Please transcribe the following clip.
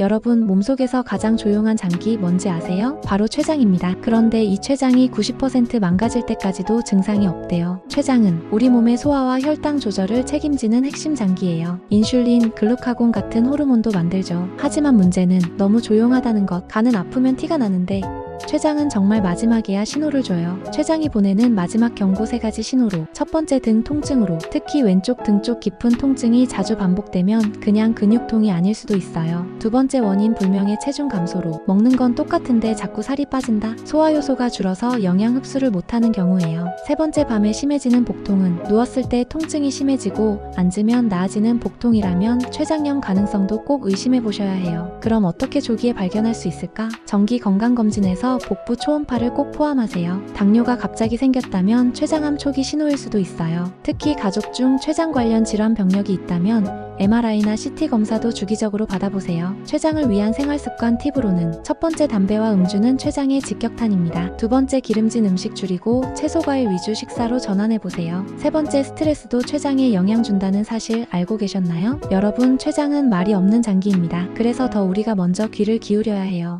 여러분 몸속에서 가장 조용한 장기 뭔지 아세요? 바로 췌장입니다. 그런데 이 췌장이 90% 망가질 때까지도 증상이 없대요. 췌장은 우리 몸의 소화와 혈당 조절을 책임지는 핵심 장기예요. 인슐린, 글루카곤 같은 호르몬도 만들죠. 하지만 문제는 너무 조용하다는 것. 간은 아프면 티가 나는데 췌장은 정말 마지막에야 신호를 줘요. 췌장이 보내는 마지막 경고 세 가지 신호로 첫 번째 등 통증으로 특히 왼쪽 등 쪽 깊은 통증이 자주 반복되면 그냥 근육통이 아닐 수도 있어요. 두 번째 원인 불명의 체중 감소로 먹는 건 똑같은데 자꾸 살이 빠진다. 소화 요소가 줄어서 영양 흡수를 못하는 경우예요. 세 번째 밤에 심해지는 복통은 누웠을 때 통증이 심해지고 앉으면 나아지는 복통이라면 췌장염 가능성도 꼭 의심해 보셔야 해요. 그럼 어떻게 조기에 발견할 수 있을까? 정기 건강검진에 서 복부 초음파를 꼭 포함하세요. 당뇨가 갑자기 생겼다면 췌장암 초기 신호일 수도 있어요. 특히 가족 중 췌장 관련 질환 병력이 있다면 MRI나 CT 검사도 주기적으로 받아보세요. 췌장을 위한 생활 습관 팁으로는 첫 번째 담배와 음주는 췌장의 직격탄입니다. 두 번째 기름진 음식 줄이고 채소 과일 위주 식사로 전환해 보세요. 세 번째 스트레스도 췌장에 영향 준다는 사실 알고 계셨나요? 여러분 췌장은 말이 없는 장기입니다. 그래서 더 우리가 먼저 귀를 기울여야 해요.